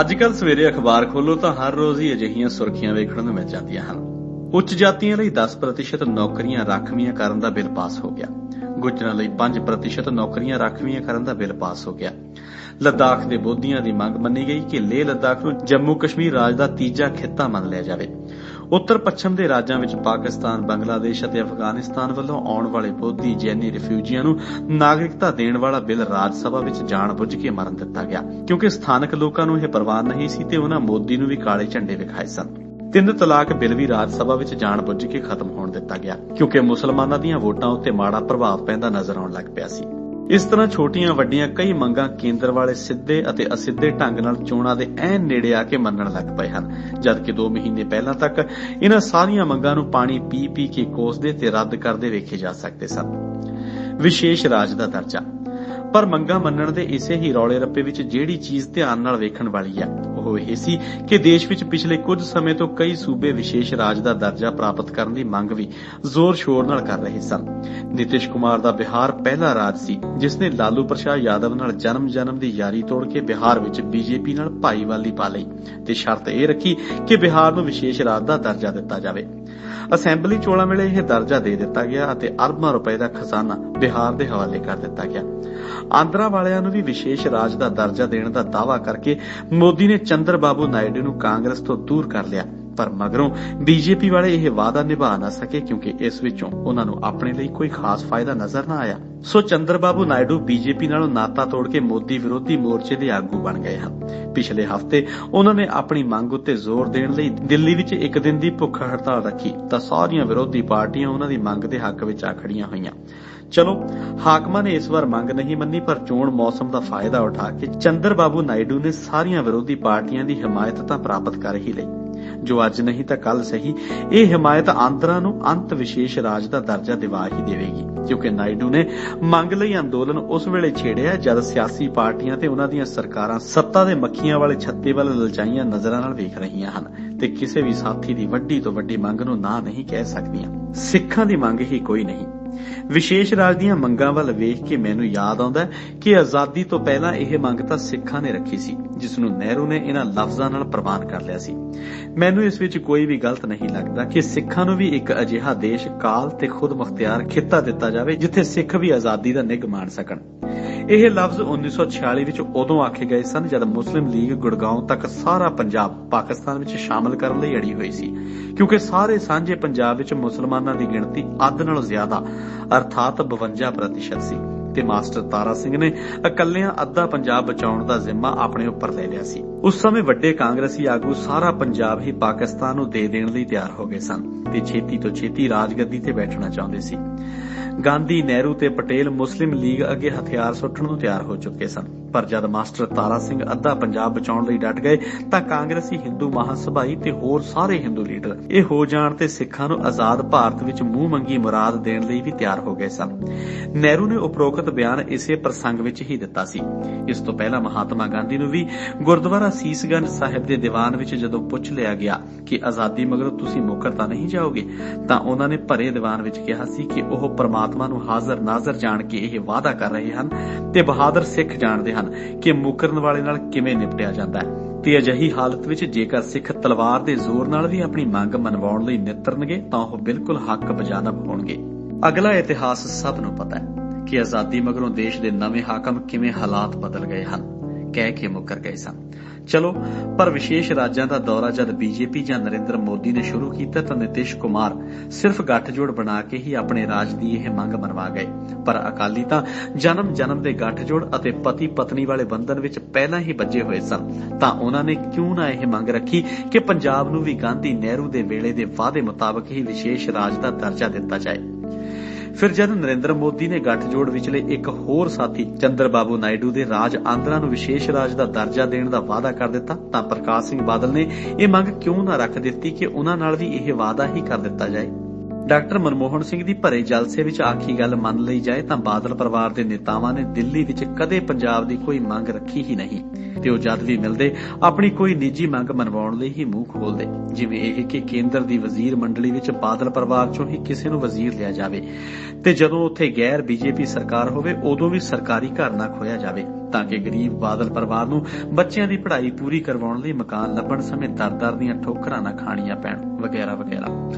ਅੱਜ ਕੱਲ ਸਵੇਰੇ ਅਖਬਾਰ ਖੋਲੋ ਤਾਂ ਹਰ ਰੋਜ਼ ਹੀ ਅਜਿਹੀਆਂ ਸੁਰਖੀਆਂ ਵੇਖਣ ਨੂੰ ਮਿਲ ਜਾਂਦੀਆਂ ਹਨ। ਉੱਚ ਜਾਤੀਆਂ ਲਈ 10% ਨੌਕਰੀਆਂ ਰਾਖਵੀਆਂ ਕਰਨ ਦਾ ਬਿੱਲ ਪਾਸ ਹੋ ਗਿਆ। ਗੁੱਜਰਾਂ ਲਈ 5% ਨੌਕਰੀਆਂ ਰਾਖਵੀਆਂ ਕਰਨ ਦਾ ਬਿੱਲ ਪਾਸ ਹੋ ਗਿਆ। ਲੱਦਾਖ ਦੇ ਬੋਧੀਆਂ ਦੀ ਮੰਗ ਮੰਨੀ ਗਈ ਕਿ ਲੇਹ ਲੱਦਾਖ ਨੂੰ ਜੰਮੂ ਕਸ਼ਮੀਰ ਰਾਜ ਦਾ ਤੀਜਾ ਖਿੱਤਾ ਮੰਨ ਲਿਆ ਜਾਵੇ। ਉੱਤਰ ਪੱਛਮ ਦੇ ਰਾਜਾਂ ਵਿੱਚ ਪਾਕਿਸਤਾਨ, ਬੰਗਲਾਦੇਸ਼ ਅਤੇ ਅਫਗਾਨਿਸਤਾਨ ਵੱਲੋਂ ਆਉਣ ਵਾਲੇ ਬੋਧੀ ਜੈਨੀ ਰਿਫਿਊਜੀਆਂ ਨੂੰ ਨਾਗਰਿਕਤਾ ਦੇਣ ਵਾਲਾ ਬਿੱਲ ਰਾਜ ਸਭਾ ਵਿੱਚ ਜਾਣਬੁੱਝ ਕੇ ਮਰਨ ਦਿੱਤਾ ਗਿਆ। ਕਿਉਂਕਿ ਸਥਾਨਕ ਲੋਕਾਂ ਨੂੰ ਇਹ ਪਰਵਾਹ ਨਹੀਂ ਸੀ ਤੇ ਉਹਨਾਂ ਮੋਦੀ ਨੂੰ ਵੀ ਕਾਲੇ ਝੰਡੇ ਵਿਖਾਏ ਸਨ। ਤਿੰਨ ਤਲਾਕ ਬਿੱਲ ਵੀ ਰਾਜ ਸਭਾ ਵਿੱਚ ਜਾਣਬੁੱਝ ਕੇ ਖਤਮ ਹੋਣ ਦਿੱਤਾ ਗਿਆ, ਕਿਉਂਕਿ ਮੁਸਲਮਾਨਾਂ ਦੀਆਂ ਵੋਟਾਂ ਉੱਤੇ ਮਾੜਾ ਪ੍ਰਭਾਵ ਪੈਂਦਾ ਨਜ਼ਰ ਆਉਣ ਲੱਗ ਪਿਆ ਸੀ। ਇਸ ਤਰ੍ਹਾਂ ਛੋਟੀਆਂ ਵੱਡੀਆਂ ਕਈ ਮੰਗਾਂ ਕੇਂਦਰ ਵਾਲੇ ਸਿੱਧੇ ਅਤੇ ਅਸਿੱਧੇ ਢੰਗ ਨਾਲ ਚੋਣਾਂ ਦੇ ਐਨ ਨੇੜੇ ਆ ਕੇ ਮੰਨਣ ਲੱਗ ਪਏ ਹਨ। ਜਦਕਿ 2 ਮਹੀਨੇ ਪਹਿਲਾਂ ਤੱਕ ਇਹਨਾਂ ਸਾਰੀਆਂ ਮੰਗਾਂ ਨੂੰ ਪਾਣੀ ਪੀ ਪੀ ਕੇ ਕੋਸਦੇ ਤੇ ਰੱਦ ਕਰਦੇ ਵੇਖੇ ਜਾ ਸਕਦੇ ਸਨ। ਵਿਸ਼ੇਸ਼ ਰਾਜ ਦਾ ਦਰਜਾ। ਪਰ ਮੰਗਾਂ ਮੰਨਣ ਦੇ ਇਸੇ ਹੀ ਰੌਲੇ ਰੱਪੇ ਵਿੱਚ ਜਿਹੜੀ ਚੀਜ਼ ਧਿਆਨ ਨਾਲ ਵੇਖਣ ਵਾਲੀ ਹੈ ਉਹ ਇਹ ਸੀ ਕਿ ਦੇਸ਼ ਵਿੱਚ ਪਿਛਲੇ ਕੁਝ ਸਮੇਂ ਤੋਂ ਕਈ ਸੂਬੇ ਵਿਸ਼ੇਸ਼ ਰਾਜ ਦਾ ਦਰਜਾ ਪ੍ਰਾਪਤ ਕਰਨ ਦੀ ਮੰਗ ਵੀ ਜ਼ੋਰ-ਸ਼ੋਰ ਨਾਲ ਕਰ ਰਹੇ ਸਨ। ਨਿਤਿਸ਼ ਕੁਮਾਰ ਦਾ ਬਿਹਾਰ ਪਹਿਲਾ ਰਾਜ ਸੀ, ਜਿਸ ਨੇ ਲਾਲੂ ਪ੍ਰਸਾਦ ਯਾਦਵ ਨਾਲ ਜਨਮ-ਜਨਮ ਦੀ ਯਾਰੀ ਤੋੜ ਕੇ ਬਿਹਾਰ ਵਿੱਚ ਬੀਜੇਪੀ ਨਾਲ ਭਾਈਵਾਲੀ ਪਾ ਲਈ ਤੇ ਸ਼ਰਤ ਇਹ ਰੱਖੀ ਕਿ ਬਿਹਾਰ ਨੂੰ ਵਿਸ਼ੇਸ਼ ਰਾਜ ਦਾ ਦਰਜਾ ਦਿੱਤਾ ਜਾਵੇ। ਅਸੈਂਬਲੀ ਚੋਣਾਂ ਵੇਲੇ ਇਹ ਦਰਜਾ ਦੇ ਦਿੱਤਾ ਗਿਆ ਅਤੇ ਅਰਬਾਂ ਰੁਪਏ ਦਾ ਖਜ਼ਾਨਾ ਬਿਹਾਰ ਦੇ ਹਵਾਲੇ ਕਰ ਦਿੱਤਾ ਗਿਆ। ਆਂਧਰਾ ਵਾਲਿਆਂ ਨੂੰ ਵੀ ਵਿਸ਼ੇਸ਼ ਰਾਜ ਦਾ ਦਰਜਾ ਦੇਣ ਦਾ ਦਾਅਵਾ ਕਰਕੇ ਮੋਦੀ ਨੇ ਚੰਦਰ ਬਾਬੂ ਨਾਇਡੂ ਨੂੰ ਕਾਂਗਰਸ ਤੋਂ ਦੂਰ ਕਰ ਲਿਆ। ਪਰ ਮਗਰੋਂ ਬੀਜੇਪੀ ਵਾਲੇ ਇਹ ਵਾਅਦਾ ਨਿਭਾ ਨਾ ਸਕੇ ਕਿਉਂਕਿ ਇਸ ਵਿੱਚੋਂ ਉਹਨਾਂ ਨੂੰ ਆਪਣੇ ਲਈ ਕੋਈ ਖਾਸ ਫਾਇਦਾ ਨਜ਼ਰ ਨਾ ਆਇਆ। ਸੋ ਚੰਦਰ ਬਾਬੂ ਨਾਇਡੂ ਬੀਜੇਪੀ ਨਾਲੋਂ ਨਾਤਾ ਤੋੜ ਕੇ ਮੋਦੀ ਵਿਰੋਧੀ ਮੋਰਚੇ ਦੇ ਆਗੂ ਬਣ ਗਏ ਹਨ। ਪਿਛਲੇ ਹਫ਼ਤੇ ਉਹਨਾਂ ਨੇ ਆਪਣੀ ਮੰਗ ਉੱਤੇ ਜ਼ੋਰ ਦੇਣ ਲਈ ਦਿੱਲੀ ਵਿੱਚ ਇੱਕ ਦਿਨ ਦੀ ਭੁੱਖ ਹੜਤਾਲ ਰੱਖੀ ਤਾਂ ਸਾਰੀਆਂ ਵਿਰੋਧੀ ਪਾਰਟੀਆਂ ਉਹਨਾਂ ਦੀ ਮੰਗ ਦੇ ਹੱਕ ਵਿੱਚ ਆ ਖੜੀਆਂ ਹੋਈਆਂ। ਚਲੋ, ਹਾਕਮਾਂ ਨੇ ਇਸ ਵਾਰ ਮੰਗ ਨਹੀਂ ਮੰਨੀ ਪਰ ਚੋਣ ਮੌਸਮ ਦਾ ਫਾਇਦਾ ਉਠਾ ਕੇ ਚੰਦਰ ਬਾਬੂ ਨਾਇਡੂ ਨੇ ਸਾਰੀਆਂ ਵਿਰੋਧੀ ਪਾਰਟੀਆਂ ਦੀ ਹਮਾਇਤ ਤਾਂ ਪ੍ਰਾਪਤ ਕਰ ਹੀ ਲਈ। ਜੋ ਅੱਜ ਨਹੀਂ ਤਾਂ ਕੱਲ ਸਹੀ। ਇਹ ਹਮਾਇਤ ਆਂਦਰਾਂ ਨੂੰ ਅੰਤ ਵਿਸ਼ੇਸ਼ ਰਾਜ ਦਾ ਦਰਜਾ ਦਿਵਾ ਹੀ ਦੇਵੇਗੀ। ਕਿਉਂਕਿ ਨਾਇਡੂ ਨੇ ਮੰਗ ਲਈ ਅੰਦੋਲਨ ਉਸ ਵੇਲੇ ਛੇੜਿਆ, ਜਦ ਸਿਆਸੀ ਪਾਰਟੀਆਂ ਤੇ ਉਹਨਾਂ ਦੀਆਂ ਸਰਕਾਰਾਂ ਸੱਤਾ ਦੇ ਮੱਖੀਆਂ ਵਾਲੇ ਛੱਤੇ ਵੱਲ ਲਲਚਾਈਆਂ ਨਜ਼ਰਾਂ ਨਾਲ ਵੇਖ ਰਹੀਆਂ ਹਨ ਤੇ ਕਿਸੇ ਵੀ ਸਾਥੀ ਦੀ ਵੱਡੀ ਤੋਂ ਵੱਡੀ ਮੰਗ ਨੂੰ ਨਾ ਨਹੀਂ ਕਹਿ ਸਕਦੀਆਂ। ਸਿੱਖਾਂ ਦੀ ਮੰਗ ਹੀ ਕੋਈ ਨਹੀਂ। ਵਿਸ਼ੇਸ਼ ਰਾਜ ਦੀਆਂ ਮੰਗਾਂ ਵੱਲ ਵੇਖ ਕੇ ਮੈਨੂੰ ਯਾਦ ਆਉਂਦਾ ਕਿ ਆਜ਼ਾਦੀ ਤੋਂ ਪਹਿਲਾਂ ਇਹ ਮੰਗ ਤਾਂ ਸਿੱਖਾਂ ਨੇ ਰੱਖੀ ਸੀ, ਜਿਸ ਨੂੰ ਨਹਿਰੂ ਨੇ ਇਹਨਾਂ ਲਫ਼ਜ਼ਾਂ ਨਾਲ ਪ੍ਰਵਾਨ ਕਰ ਲਿਆ ਸੀ। ਮੈਨੂੰ ਇਸ ਵਿੱਚ ਕੋਈ ਵੀ ਗਲਤ ਨਹੀਂ ਲੱਗਦਾ ਕਿ ਸਿੱਖਾਂ ਨੂੰ ਵੀ ਇੱਕ ਅਜਿਹਾ ਦੇਸ਼ ਕਾਲ ਤੇ ਖੁਦ ਮੁਖਤਿਆਰ ਖਿੱਤਾ ਦਿੱਤਾ ਜਾਵੇ, ਜਿੱਥੇ ਸਿੱਖ ਵੀ ਆਜ਼ਾਦੀ ਦਾ ਨਿੱਘ ਮਾਣ ਸਕਣ। ਇਹ ਲਫ਼ਜ਼ 1946 ਵਿੱਚ ਉਦੋਂ ਆਖੇ ਗਏ ਸਨ ਜਦ ਮੁਸਲਿਮ ਲੀਗ ਗੁੜਗਾਉਂ ਤੱਕ ਸਾਰਾ ਪੰਜਾਬ ਪਾਕਿਸਤਾਨ ਵਿੱਚ ਸ਼ਾਮਲ ਕਰਨ ਲਈ ਅੜੀ ਹੋਈ ਸੀ। ਕਿਉਂਕਿ ਸਾਰੇ ਸਾਂਝੇ ਪੰਜਾਬ ਵਿੱਚ ਮੁਸਲਮਾਨਾਂ ਦੀ ਗਿਣਤੀ ਅੱਧ ਨਾਲੋਂ ਜ਼ਿਆਦਾ, ਅਰਥਾਤ 52% ਸੀ ਤੇ ਮਾਸਟਰ ਤਾਰਾ ਸਿੰਘ ਨੇ ਇਕੱਲਿਆਂ ਅੱਧਾ ਪੰਜਾਬ ਬਚਾਉਣ ਦਾ ਜ਼ਿੰਮਾ ਆਪਣੇ ਉੱਪਰ ਲੈ ਲਿਆ ਸੀ। ਉਸ ਸਮੇਂ ਵੱਡੇ ਕਾਂਗਰਸੀ ਆਗੂ ਸਾਰਾ ਪੰਜਾਬ ਹੀ ਪਾਕਿਸਤਾਨ ਨੂੰ ਦੇ ਦੇਣ ਲਈ ਤਿਆਰ ਹੋ ਗਏ ਸਨ ਤੇ ਛੇਤੀ ਤੋਂ ਛੇਤੀ ਰਾਜਗੱਦੀ ਤੇ ਬੈਠਣਾ ਚਾਹੁੰਦੇ ਸੀ। ਗਾਂਧੀ ਨਹਿਰੂ ਤੇ ਪਟੇਲ ਮੁਸਲਿਮ ਲੀਗ ਅੱਗੇ ਹਥਿਆਰ ਸੁੱਟਣ ਨੂੰ ਤਿਆਰ ਹੋ ਚੁੱਕੇ ਸਨ। ਪਰ ਜਦ ਮਾਸਟਰ ਤਾਰਾ ਸਿੰਘ ਅੱਧਾ ਪੰਜਾਬ ਬਚਾਉਣ ਲਈ ਡਟ ਗਏ ਤਾਂ ਕਾਂਗਰਸੀ ਹਿੰਦੂ ਮਹਾਸਭਾਈ ਤੇ ਹੋਰ ਸਾਰੇ ਹਿੰਦੂ ਲੀਡਰ ਇਹ ਹੋ ਜਾਣ ਤੇ ਸਿੱਖਾਂ ਨੂੰ ਆਜ਼ਾਦ ਭਾਰਤ ਵਿੱਚ ਮੂੰਹ ਮੰਗੀ ਮੁਰਾਦ ਦੇਣ ਲਈ ਵੀ ਤਿਆਰ ਹੋ ਗਏ ਸਨ। ਨਹਿਰੂ ਨੇ ਉਪਰੋਕਤ ਬਿਆਨ ਇਸੇ ਪ੍ਰਸੰਗ ਵਿੱਚ ਹੀ ਦਿੱਤਾ ਸੀ। ਇਸ ਤੋਂ ਪਹਿਲਾਂ ਮਹਾਤਮਾ ਗਾਂਧੀ ਨੂੰ ਵੀ ਗੁਰਦੁਆਰਾ ਸੀਸਗੰਜ ਸਾਹਿਬ ਦੇ ਦੀਵਾਨ ਵਿੱਚ ਜਦੋਂ ਪੁੱਛ ਲਿਆ ਗਿਆ ਕਿ ਆਜ਼ਾਦੀ ਮਗਰੋਂ ਤੁਸੀਂ ਮੁਕਰ ਤਾਂ ਨਹੀਂ ਜਾਓਗੇ, ਤਾਂ ਉਹਨਾਂ ਨੇ ਭਰੇ ਦੀਵਾਨ ਵਿੱਚ ਕਿਹਾ ਸੀ ਕਿ ਉਹ ਪਰਮਾਤਮਾ ਨੂੰ ਹਾਜ਼ਰ ਨਾਜ਼ਰ ਜਾਣ ਕੇ ਇਹ ਵਾਅਦਾ ਕਰ ਰਹੇ ਹਨ ਤੇ ਬਹਾਦਰ ਸਿੱਖ ਜਾਣਦੇ ਹਨ ਕਿ ਮੁਕਰਨ ਵਾਲੇ ਨਾਲ ਕਿਵੇਂ ਨਿਪਟਿਆ ਜਾਂਦਾ ਹੈ। ਤੇ ਅਜਿਹੀ ਹਾਲਤ ਵਿੱਚ ਜੇਕਰ ਸਿੱਖ ਤਲਵਾਰ ਦੇ ਜ਼ੋਰ ਨਾਲ ਵੀ ਆਪਣੀ ਮੰਗ ਮਨਵਾਉਣ ਲਈ ਨਿਤਰਨਗੇ, ਤਾਂ ਉਹ ਬਿਲਕੁਲ ਹੱਕ ਬਜਾਨਬ ਹੋਣਗੇ। ਅਗਲਾ ਇਤਿਹਾਸ ਸਭ ਨੂੰ ਪਤਾ ਹੈ ਕਿ ਆਜ਼ਾਦੀ ਮਗਰੋਂ ਦੇਸ਼ ਦੇ ਨਵੇਂ ਹਾਕਮ ਕਿਵੇਂ ਹਾਲਾਤ ਬਦਲ ਗਏ ਹਨ। ਕਹਿ ਕੇ ਮੁਕਰ ਗਏ ਸਨ। ਚਲੋ, ਪਰ ਵਿਸ਼ੇਸ਼ ਰਾਜਾਂ ਦਾ ਦੌਰਾ ਜਦ ਬੀਜੇਪੀ ਜਾਂ ਨਰਿੰਦਰ ਮੋਦੀ ਨੇ ਸ਼ੁਰੂ ਕੀਤਾ ਤਾਂ ਨਿਤਿਸ਼ ਕੁਮਾਰ ਸਿਰਫ ਗੱਠਜੋੜ ਬਣਾ ਕੇ ਹੀ ਆਪਣੇ ਰਾਜ ਦੀ ਇਹ ਮੰਗ ਮਨਵਾ ਗਏ। ਪਰ ਅਕਾਲੀ ਤਾਂ ਜਨਮ ਜਨਮ ਦੇ ਗੱਠਜੋੜ ਅਤੇ ਪਤੀ ਪਤਨੀ ਵਾਲੇ ਬੰਧਨ ਵਿੱਚ ਪਹਿਲਾਂ ਹੀ ਬੱਝੇ ਹੋਏ ਸਨ। ਤਾਂ ਉਹਨਾਂ ਨੇ ਕਿਉਂ ਨਾ ਇਹ ਮੰਗ ਰੱਖੀ ਕਿ ਪੰਜਾਬ ਨੂੰ ਵੀ ਗਾਂਧੀ ਨਹਿਰੂ ਦੇ ਵੇਲੇ ਦੇ ਵਾਅਦੇ ਮੁਤਾਬਕ ਹੀ ਵਿਸ਼ੇਸ਼ ਰਾਜ ਦਾ ਦਰਜਾ ਦਿੱਤਾ ਜਾਏ। ਫਿਰ ਜਦ ਨਰਿੰਦਰ ਮੋਦੀ ਨੇ ਗੱਠਜੋੜ ਵਿਚਲੇ ਇੱਕ ਹੋਰ ਸਾਥੀ ਚੰਦਰ ਬਾਬੂ ਨਾਇਡੂ ਦੇ ਰਾਜ ਆਂਧਰਾ ਨੂੰ ਵਿਸ਼ੇਸ਼ ਰਾਜ ਦਾ ਦਰਜਾ ਦੇਣ ਦਾ ਵਾਅਦਾ ਕਰ ਦਿੱਤਾ, ਤਾਂ ਪ੍ਰਕਾਸ਼ ਸਿੰਘ ਬਾਦਲ ਨੇ ਇਹ ਮੰਗ ਕਿਉਂ ਨਾ ਰੱਖ ਦਿੱਤੀ ਕਿ ਉਹਨਾਂ ਨਾਲ ਵੀ ਇਹ ਵਾਅਦਾ ਹੀ ਕਰ ਦਿੱਤਾ ਜਾਏ? ਡਾਕਟਰ ਮਨਮੋਹਨ ਸਿੰਘ ਦੀ ਭਰੇ ਜਲਸੇ ਵਿੱਚ ਆਖੀ ਗੱਲ ਮੰਨ ਲਈ ਜਾਏ ਤਾਂ ਬਾਦਲ ਪਰਿਵਾਰ ਦੇ ਨੇਤਾਵਾਂ ਨੇ ਦਿੱਲੀ ਵਿੱਚ ਕਦੇ ਪੰਜਾਬ ਦੀ ਕੋਈ ਮੰਗ ਰੱਖੀ ਹੀ ਨਹੀਂ। ਤੇ ਉਹ ਜਦ ਵੀ ਮਿਲਦੇ, ਆਪਣੀ ਕੋਈ ਨਿੱਜੀ ਮੰਗ ਮਨਵਾਉਣ ਲਈ ਹੀ ਮੂੰਹ ਖੋਲਦੇ ਜਿਵੇਂ ਇਹ ਕਿ ਕੇਂਦਰ ਦੀ ਵਜ਼ੀਰ ਮੰਡਲੀ ਵਿੱਚ ਬਾਦਲ ਪਰਿਵਾਰ ਚੋਂ ਹੀ ਕਿਸੇ ਨੂੰ ਵਜ਼ੀਰ ਲਿਆ ਜਾਵੇ। ਤੇ ਜਦੋਂ ਉੱਥੇ ਗੈਰ ਬੀਜੇਪੀ ਸਰਕਾਰ ਹੋਵੇ, ਉਦੋਂ ਵੀ ਸਰਕਾਰੀ ਘਰ ਨਾ ਖੋਇਆ ਜਾਵੇ, ਤਾਂ ਕਿ ਗਰੀਬ ਬਾਦਲ ਪਰਿਵਾਰ ਨੂੰ ਬੱਚਿਆਂ ਦੀ ਪੜ੍ਹਾਈ ਪੂਰੀ ਕਰਵਾਉਣ ਲਈ ਮਕਾਨ ਲੱਭਣ ਸਮੇਂ ਦਰ-ਦਰ ਦੀਆਂ ਠੋਕਰਾਂ ਨਾ ਖਾਣੀਆਂ ਪੈਣ, ਵਗੈਰਾ ਵਗੈਰਾ।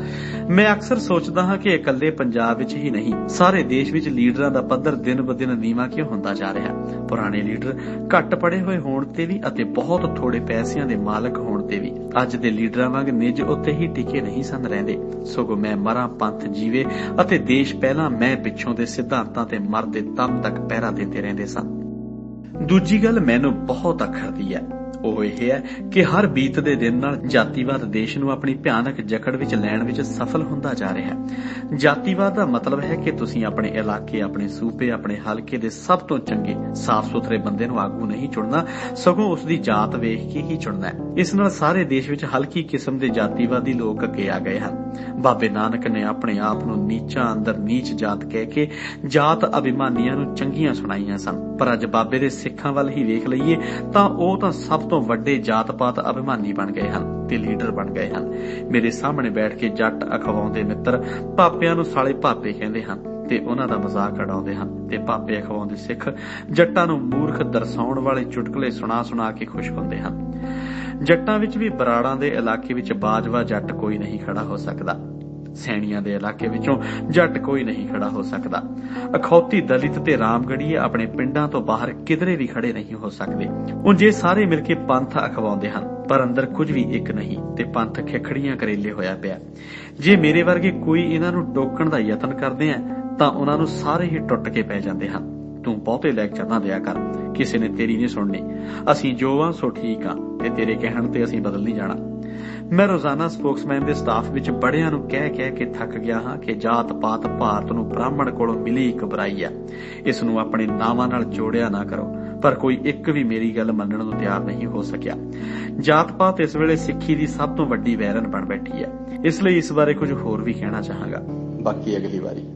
ਮੈਂ ਅਕਸਰ ਸੋਚਦਾ ਹਾਂ ਕਿ ਇਕੱਲੇ ਪੰਜਾਬ ਵਿੱਚ ਹੀ ਨਹੀਂ, ਸਾਰੇ ਦੇਸ਼ ਵਿੱਚ ਲੀਡਰਾਂ ਦਾ ਪੱਧਰ ਦਿਨ-ਬਦਿਨ ਨੀਵਾਂ ਕਿਉਂ ਹੁੰਦਾ ਜਾ ਰਿਹਾ? ਹੈ ਪੁਰਾਣੇ ਲੀਡਰ ਘੱਟ ਪੜੇ ਹੋਏ ਹੋਣ ਤੇ ਵੀ ਅਤੇ ਬਹੁਤ ਥੋੜੇ ਪੈਸਿਆਂ ਦੇ ਮਾਲਕ ਹੋਣ ਤੇ ਵੀ। ਅੱਜ ਦੇ ਲੀਡਰਾਂ ਵਾਂਗ ਨਿੱਜ ਉੱਤੇ ਹੀ ਟਿਕੇ ਨਹੀਂ ਸਨ ਰਹਿੰਦੇ। ਸਗੋਂ ਮੈਂ ਮਰਾਂ ਪੰਥ ਜੀਵੇ ਅਤੇ ਦੇਸ਼ ਪਹਿਲਾਂ ਮੈਂ ਪਿੱਛੋਂ ਦੇ ਸਿਧਾਂਤਾਂ ਤੇ ਮਰਦੇ ਤਬ ਤੱਕ ਪਹਿਰਾ ਦਿੰਦੇ ਰਹਿੰਦੇ ਸਨ ਦੂਜੀ ਗੱਲ ਮੈਨੂੰ ਬਹੁਤ ਅਖਰਦੀ ਹੈ। ਉਹ ਇਹ ਹੈ ਕਿ ਹਰ ਬੀਤਦੇ ਦਿਨ ਨਾਲ ਜਾਤੀਵਾਦ ਦੇਸ਼ ਨੂੰ ਆਪਣੀ ਭਿਆਨਕ ਜਕੜ ਵਿੱਚ ਲੈਣ ਵਿੱਚ ਸਫਲ ਹੁੰਦਾ ਜਾ ਰਿਹਾ ਹੈ। ਜਾਤੀਵਾਦ ਦਾ ਮਤਲਬ ਹੈ ਕਿ ਤੁਸੀਂ ਆਪਣੇ ਇਲਾਕੇ, ਆਪਣੇ ਸੂਬੇ, ਆਪਣੇ ਹਲਕੇ ਦੇ ਸਭ ਤੋਂ ਚੰਗੇ ਸਾਫ਼ ਸੁਥਰੇ ਬੰਦੇ ਨੂੰ ਆਗੂ ਨਹੀਂ ਚੁਣਨਾ, ਸਗੋਂ ਉਸ ਦੀ ਜਾਤ ਵੇਖ ਕੇ ਹੀ ਚੁਣਨਾ ਹੈ। ਇਸ ਨਾਲ ਸਾਰੇ ਦੇਸ਼ ਵਿੱਚ ਹਲਕੀ ਕਿਸਮ ਦੇ ਜਾਤੀਵਾਦੀ ਲੋਕ ਅੱਗੇ ਆ ਗਏ ਹਨ। ਬਾਬੇ ਨਾਨਕ ਨੇ ਆਪਣੇ ਆਪ ਨੂੰ ਨੀਚਾ ਅੰਦਰ ਨੀਚ ਜਾਤ ਕਹਿ ਕੇ ਜਾਤ ਅਭਿਮਾਨੀਆਂ ਨੂੰ ਚੰਗੀਆਂ ਸੁਣਾਈਆਂ ਸਨ। ਪਰ ਅੱਜ ਬਾਬੇ ਦੇ ਸਿੱਖਾਂ ਵੱਲ ਹੀ ਵੇਖ ਲਈਏ ਤਾਂ ਉਹ ਤਾਂ ਸਭ ਤੋਂ ਵੱਡੇ ਜਾਤ-ਪਾਤ ਅਭਿਮਾਨੀ ਬਣ ਗਏ ਹਨ ਤੇ ਲੀਡਰ ਬਣ ਗਏ ਹਨ। ਮੇਰੇ ਸਾਹਮਣੇ ਬੈਠ ਕੇ ਜੱਟ ਅਖਵਾਉਂਦੇ ਮਿੱਤਰ ਪਾਪਿਆਂ ਨੂੰ ਸਾਲੇ ਭਾਪੇ ਕਹਿੰਦੇ ਹਨ ਤੇ ਉਹਨਾਂ ਦਾ ਮਜ਼ਾਕ ਉਡਾਉਂਦੇ ਹਨ ਤੇ ਪਾਪੇ ਅਖਵਾਉਂਦੇ ਸਿੱਖ ਜੱਟਾਂ ਨੂੰ ਮੂਰਖ ਦਰਸਾਉਣ ਵਾਲੇ ਚੁਟਕਲੇ ਸੁਣਾ-ਸੁਣਾ ਕੇ ਖੁਸ਼ ਹੁੰਦੇ ਹਨ। ਜੱਟਾਂ ਵਿੱਚ ਵੀ ਬਰਾੜਾਂ ਦੇ ਇਲਾਕੇ ਵਿੱਚ ਬਾਜਵਾ ਜੱਟ ਕੋਈ ਨਹੀਂ ਖੜਾ ਹੋ ਸਕਦਾ। ਸੈਣੀਆਂ ਦੇ ਇਲਾਕੇ ਵਿੱਚੋਂ ਜੱਟ ਕੋਈ ਨਹੀਂ ਖੜਾ ਹੋ ਸਕਦਾ। ਅਖੌਤੀ ਦਲਿਤ ਤੇ ਰਾਮਗੜੀਏ ਆਪਣੇ ਪਿੰਡਾਂ ਤੋਂ ਬਾਹਰ ਕਿਧਰੇ ਵੀ ਖੜੇ ਨਹੀਂ ਹੋ ਸਕਦੇ। ਉਂਝ ਇਹ ਸਾਰੇ ਮਿਲ ਕੇ ਪੰਥ ਅਖਵਾਉਂਦੇ ਹਨ, ਪਰ ਅੰਦਰ ਕੁਝ ਵੀ ਇੱਕ ਨਹੀਂ ਤੇ ਪੰਥ ਖਿਖੜੀਆਂ ਕਰੇਲੇ ਹੋਇਆ ਪਿਆ। ਜੇ ਮੇਰੇ ਵਰਗੇ ਕੋਈ ਇਹਨਾਂ ਨੂੰ ਟੋਕਣ ਦਾ ਯਤਨ ਕਰਦੇ ਆ ਤਾਂ ਉਹਨਾਂ ਨੂੰ ਸਾਰੇ ਹੀ ਟੁੱਟ ਕੇ ਪੈ ਜਾਂਦੇ ਹਨ। ਤੂੰ ਬਹੁਤੇ ਲੈਕਚਰ ਨਾ ਦਿਆ ਕਰ, ਕਿਸੇ ਨੇ ਤੇਰੀ ਨਹੀਂ ਸੁਣਨੀ। ਅਸੀਂ ਜੋ ਆ ਸੋ ਠੀਕ ਆ ਤੇ ਤੇਰੇ ਕਹਿਣ ਤੇ ਅਸੀਂ ਬਦਲ ਨਹੀਂ ਜਾਣਾ। ਮੈਂ ਰੋਜ਼ਾਨਾ ਸਪੋਕਸਮੈਨ ਦੇ ਸਟਾਫ ਵਿੱਚ ਬੜਿਆਂ ਨੂੰ ਕਹਿ ਕਹਿ ਕੇ ਥੱਕ ਗਿਆ ਹਾਂ ਕਿ ਜਾਤ ਪਾਤ ਭਾਰਤ ਨੂੰ ਬ੍ਰਾਹਮਣ ਕੋਲੋਂ ਮਿਲੀ ਇੱਕ ਬੁਰਾਈ ਹੈ। ਇਸ ਨੂੰ ਆਪਣੇ ਨਾਵਾਂ ਨਾਲ ਜੋੜਿਆ ਨਾ ਕਰੋ, ਪਰ ਕੋਈ ਇੱਕ ਵੀ ਮੇਰੀ ਗੱਲ ਮੰਨਣ ਨੂੰ ਤਿਆਰ ਨਹੀਂ ਹੋ ਸਕਿਆ। ਜਾਤ ਪਾਤ ਇਸ ਵੇਲੇ ਸਿੱਖੀ ਦੀ ਸਭ ਤੋਂ ਵੱਡੀ ਵੈਰਨ ਬਣ ਬੈਠੀ ਹੈ। ਇਸ ਲਈ ਇਸ ਬਾਰੇ ਕੁਝ ਹੋਰ ਵੀ ਕਹਿਣਾ ਚਾਹਾਂਗਾ। ਬਾਕੀ ਅਗਲੀ ਵਾਰੀ।